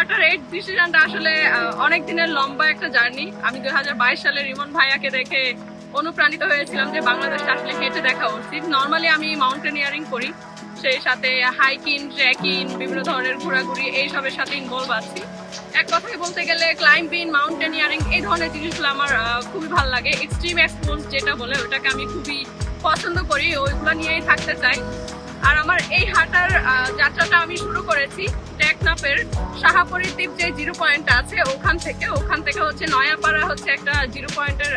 Hater এই ডিসিশনটা আসলে অনেক দিনের লম্বা একটা জার্নি। আমি দুই সালে রিমন ভাইয়াকে দেখে অনুপ্রাণিত হয়েছিলাম যে বাংলাদেশে আসলে হেঁটে দেখা উচিত। নর্মালি আমি মাউন্টেনিয়ারিং করি, সেই সাথে হাইকিং ট্রেকিং বিভিন্ন ধরনের ঘোরাঘুরি, এইসবের সাথে ইনভলভ আছি। এক কথায় বলতে গেলে ক্লাইম্বিং মাউন্টেনিয়ারিং এই ধরনের জিনিসগুলো আমার খুবই ভালো লাগে। এক্সট্রিম এক্সপোর্টস যেটা বলে, ওটাকে আমি খুবই পছন্দ করি, ওইগুলো নিয়েই থাকতে চাই। আর আমার এই হাঁটার যাত্রাটা আমি শুরু করেছি টেকনাফের শাহাপুরি দ্বীপ যে জিরো পয়েন্ট আছে ওখান থেকে। ওখান থেকে হচ্ছে নয়াপাড়া হচ্ছে একটা জিরো পয়েন্টের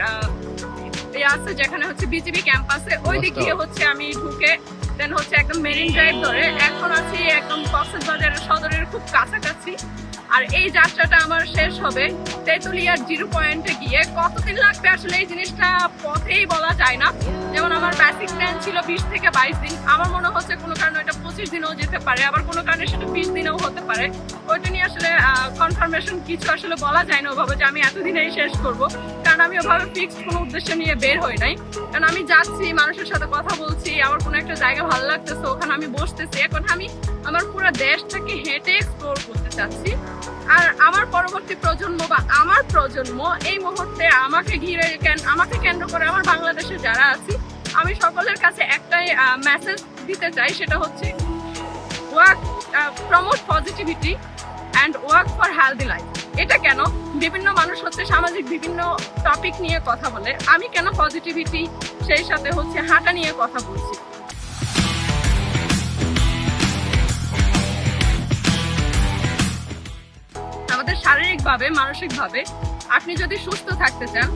আছে যেখানে হচ্ছে বিজিবি ক্যাম্পাসে। ওই দিক দিয়ে হচ্ছে আমি ঢুকে দেন হচ্ছে একদম মেরিন ড্রাইভ ধরে। এখন আছি একদম কক্সবাজারের সদরের খুব কাছাকাছি। আর এই যাত্রাটা আমার শেষ হবে তেঁতুলিয়ার জিরো পয়েন্টে গিয়ে। কতদিন লাগবে আসলে এই জিনিসটা পথেই বলা যায় না। আমার বেসিক প্ল্যান ছিল বিশ থেকে বাইশ দিন। আমার মনে হচ্ছে কোনো কারণে এটা পঁচিশ দিনেও যেতে পারে, আবার কোনো কারণে সেটা বিশ দিনেও হতে পারে। ওইটা নিয়ে আসলে কনফার্মেশন কিছু আসলে বলা যায় না ওভাবে যে আমি এতদিনেই শেষ করব। কারণ আমি ওভাবে ফিক্সড কোনো উদ্দেশ্য নিয়ে বের হই নাই। কারণ আমি যাচ্ছি, মানুষের সাথে কথা বলছি, আমার কোনো একটা জায়গা ভালো লাগতেছে, ওখানে আমি বসতেছি। এখন আমি আমার পুরো দেশটাকে হেঁটে এক্সপ্লোর করতে চাচ্ছি। আর আমার পরবর্তী প্রজন্ম বা আমার প্রজন্ম এই মুহূর্তে আমাকে ঘিরে কেন, আমাকে কেন্দ্র করে আমার বাংলাদেশে যারা আছি আমি সকলের কাছে একটাই মেসেজ দিতে চাই, সেটা হচ্ছে work promote positivity and work for healthy life এটা কেন? বিভিন্ন মানুষ হচ্ছে সামাজিক বিভিন্ন টপিক নিয়ে কথা বলে। আমি কেন পজিটিভিটি সেই সাথে হচ্ছে হাঁটা নিয়ে কথা বলছি? আমাদের শারীরিকভাবে, মানসিকভাবে আপনি যদি সুস্থ থাকতে চান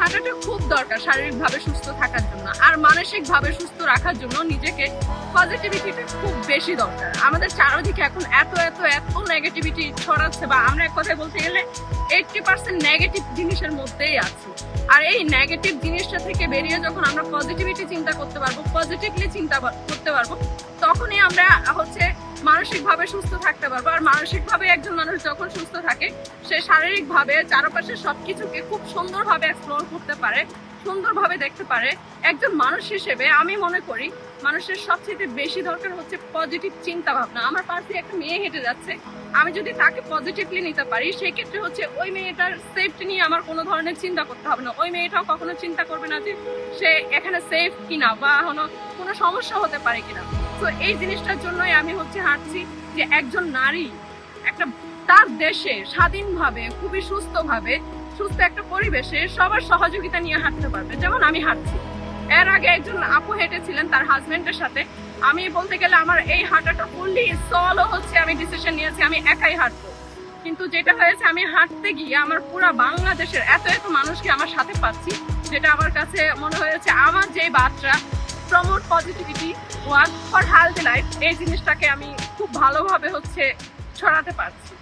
হাঁটাটা খুব দরকার শারীরিকভাবে সুস্থ থাকার জন্য। আর মানসিকভাবে সুস্থ রাখার জন্য নিজেকে পজিটিভিটিটা খুব বেশি দরকার। আমাদের চারদিকে এখন এত এত এত নেগেটিভিটি ছড়াচ্ছে বা আমরা এক কথায় বলতে গেলে এইটটি পার্সেন্ট নেগেটিভ জিনিসের মধ্যেই আছি। আর এই নেগেটিভ জিনিসটা থেকে বেরিয়ে যখন আমরা পজিটিভিটি চিন্তা করতে পারব পজিটিভলি চিন্তা করতে পারব তখনই আমরা হচ্ছে মানসিকভাবে সুস্থ থাকতে পারব। আর মানসিকভাবে একজন মানুষ যখন সুস্থ থাকে, সে শারীরিকভাবে চারপাশের সবকিছুকে খুব সুন্দরভাবে এক্সপ্লোর করতে পারে, সুন্দরভাবে দেখতে পারে। একজন মানুষ হিসেবে আমি মনে করি মানুষের সবচেয়ে বেশি দরকার হচ্ছে পজিটিভ চিন্তা ভাবনা আমার পাশে একটা মেয়ে হেঁটে যাচ্ছে আমি যদি তাকে পজিটিভলি নিতে পারি সেই ক্ষেত্রে হচ্ছে ওই মেয়েটার সেফটি নিয়ে আমার কোনো ধরনের চিন্তা করতে হবে না। ওই মেয়েটাও কখনো চিন্তা করবে না যে সে এখানে সেফ কিনা বা হলো কোনো সমস্যা হতে পারে কিনা। তো এই জিনিসটার জন্যই আমি হচ্ছে হাঁটছি যে একজন নারী একটা তার দেশে স্বাধীনভাবে, খুবই সুস্থভাবে, সুস্থ একটা পরিবেশে সবার সহযোগিতা নিয়ে হাঁটতে পারবে। যেমন আমি হাঁটছি। এর আগে একজন আপু হেঁটেছিলেন তার হাজবেন্ডের সাথে। আমি বলতে গেলে আমার এই হাঁটাটা ফুললি সলও হচ্ছে, আমি ডিসিশন নিয়েছি, আমি একাই হাঁটবো। কিন্তু যেটা হয়েছে, আমি হাঁটতে গিয়ে আমার পুরো বাংলাদেশের এত এত মানুষকে আমার সাথে পাচ্ছি, যেটা আমার কাছে মনে হয়েছে, আমার যে বাচ্চা promote positivity work for healthy life এই জিনিসটাকে আমি খুব ভালোভাবে হচ্ছে ছড়াতে পারছি।